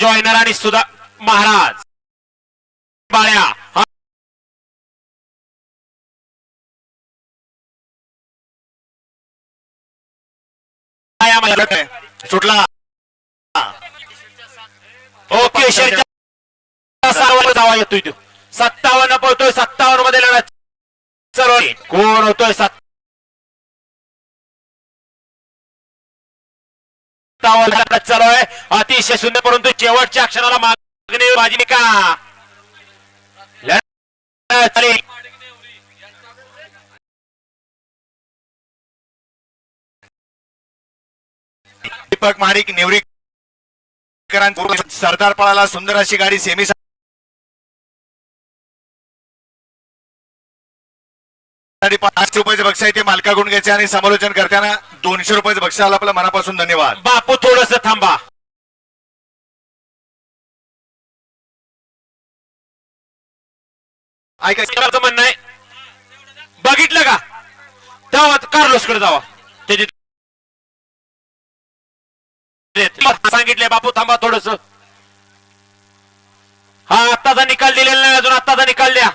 Joiner आणि सुधा महाराज. बाळ्या सुटला. हो, ओके सर्व धावा येतोय तो. सत्तावन्न पळतोय सत्तावन्नमध्ये लढा कोण होतोय सत्ता लढत चालू आहे. अतिशय सुंदर परंतु शेवटच्या क्षणाला मागणी माझी का दीपक माणिक नेवरी सरदार पळाला सुंदर अशी गाडी सेमी पाचशे रुपयाचे बक्षीस आहे ते मालकाकडून घ्यायचे आणि समालोचन करताना दोनशे रुपयाचे बक्षीस आलं आपल्या मनापासून धन्यवाद. बापू थोडस थांबा. ऐका म्हणणं आहे. बघितलं का? जावा कार्लोस कडे जावा त्याची सांगितले बापू थांबा थोडस. हा आत्ताचा निकाल दिलेला नाही अजून आत्ताचा निकाल द्या.